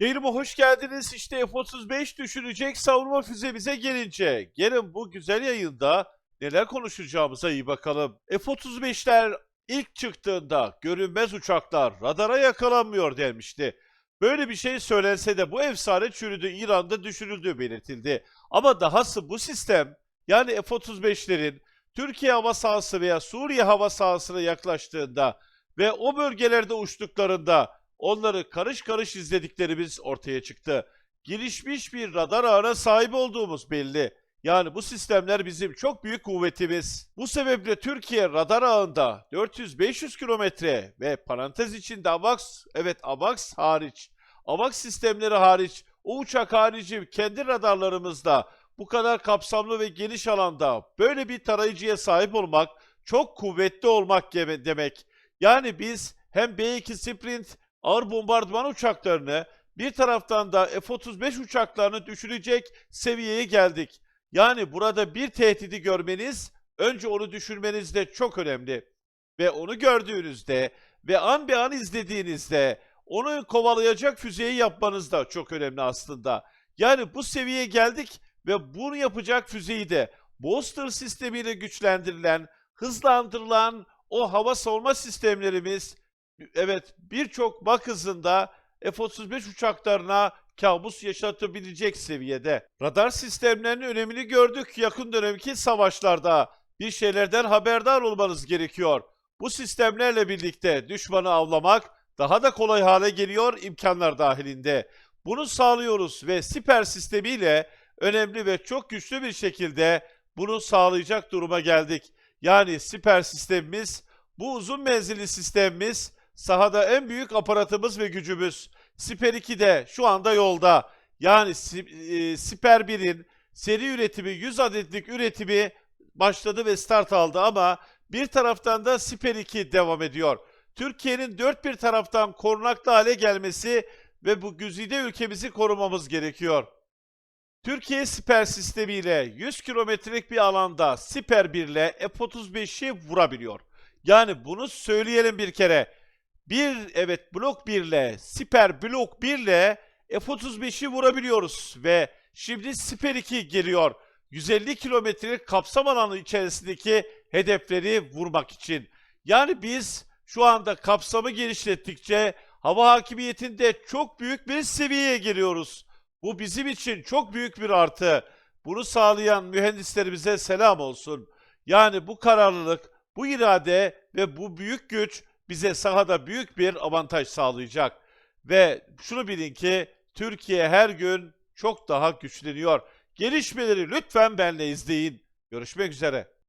Yayınıma hoş geldiniz. İşte F-35 düşürecek savunma füzemize gelince. Gelin bu güzel yayında neler konuşacağımıza iyi bakalım. F-35'ler ilk çıktığında görünmez uçaklar radara yakalanmıyor denmişti. Böyle bir şey söylense de bu efsane çürüdü, İran'da düşürüldüğü belirtildi. Ama dahası bu sistem yani F-35'lerin Türkiye hava sahası veya Suriye hava sahasına yaklaştığında ve o bölgelerde uçtuklarında onları karış karış izlediklerimiz ortaya çıktı. Gelişmiş bir radar ağına sahip olduğumuz belli. Yani bu sistemler bizim çok büyük kuvvetimiz. Bu sebeple Türkiye radar ağında 400-500 kilometre ve parantez içinde AVAX, evet AVAX hariç, AVAX sistemleri hariç, o uçak harici kendi radarlarımızda bu kadar kapsamlı ve geniş alanda böyle bir tarayıcıya sahip olmak çok kuvvetli olmak demek. Yani biz hem B-2 Sprint ağır bombardıman uçaklarını bir taraftan da F-35 uçaklarını düşürecek seviyeye geldik. Yani burada bir tehdidi görmeniz önce onu düşürmeniz de çok önemli. Ve onu gördüğünüzde ve an bir an izlediğinizde onu kovalayacak füzeyi yapmanız da çok önemli aslında. Yani bu seviyeye geldik ve bunu yapacak füzeyi de booster sistemiyle güçlendirilen, hızlandırılan o hava savunma sistemlerimiz evet birçok bak hızında F-35 uçaklarına kabus yaşatabilecek seviyede. Radar sistemlerinin önemini gördük yakın dönemki savaşlarda. Bir şeylerden haberdar olmanız gerekiyor. Bu sistemlerle birlikte düşmanı avlamak daha da kolay hale geliyor imkanlar dahilinde. Bunu sağlıyoruz ve siper sistemiyle önemli ve çok güçlü bir şekilde bunu sağlayacak duruma geldik. Yani siper sistemimiz, bu uzun menzilli sistemimiz sahada en büyük aparatımız ve gücümüz. Siper 2 de şu anda yolda. Yani e, Siper 1'in seri üretimi 100 adetlik üretimi başladı ve start aldı ama bir taraftan da Siper 2 devam ediyor. Türkiye'nin dört bir taraftan korunaklı hale gelmesi ve bu güzide ülkemizi korumamız gerekiyor. Türkiye siper sistemiyle 100 kilometrelik bir alanda siper 1 ile F-35'i vurabiliyor. Yani bunu söyleyelim bir kere. Bir evet blok 1 ile siper blok 1 ile F-35'i vurabiliyoruz ve şimdi siper 2 geliyor. 150 kilometrelik kapsam alanı içerisindeki hedefleri vurmak için. Yani biz şu anda kapsamı genişlettikçe hava hakimiyetinde çok büyük bir seviyeye geliyoruz. Bu bizim için çok büyük bir artı. Bunu sağlayan mühendislerimize selam olsun. Yani bu kararlılık, bu irade ve bu büyük güç bize sahada büyük bir avantaj sağlayacak. Ve şunu bilin ki Türkiye her gün çok daha güçleniyor. Gelişmeleri lütfen benle izleyin. Görüşmek üzere.